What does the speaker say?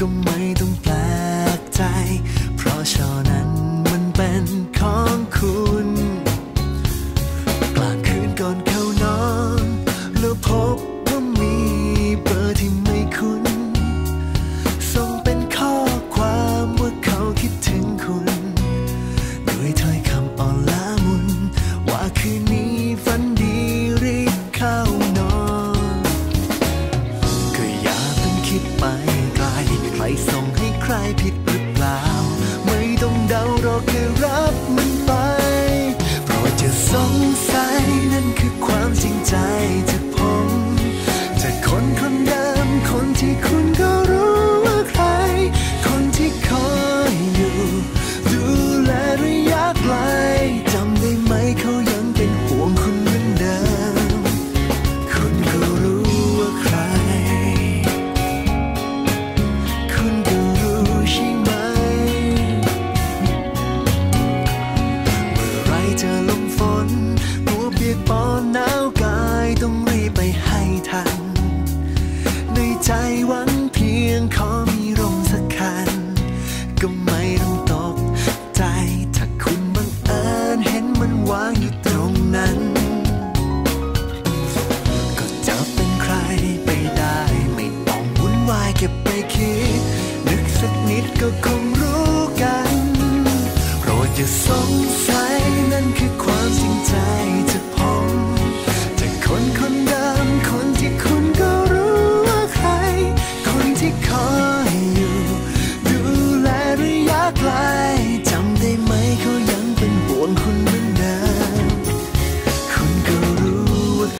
ก็ไม่ต้องแปลกใจ เพราะช่อนั้นมันเป็นของคุณกลางคืนก่อนเข้านอน แล้วพบว่ามีเบอร์ที่ไม่คุ้น ส่งเป็นข้อความว่าเขาคิดถึงคุณ ด้วยถ้อยคำอ่อนละมุน ว่าคืนนี้ฝันดี ผิดหรือ มื่อไรจะลมฝนตัวเปียกปอนหนาวกายต้องรีบไปให้ทัน ในใจหวังเพียงขอมีร่มสักคัน ก็ไม่ต้องตกใจ ถ้าคุณบังเอิญเห็นมันวางอยู่ตรงนั้น ก็จะเป็นใครไปได้ ไม่ต้องวุ่นวายเก็บไปคิด นึกสักนิดก็คงรู้กัน โปรดอย่าส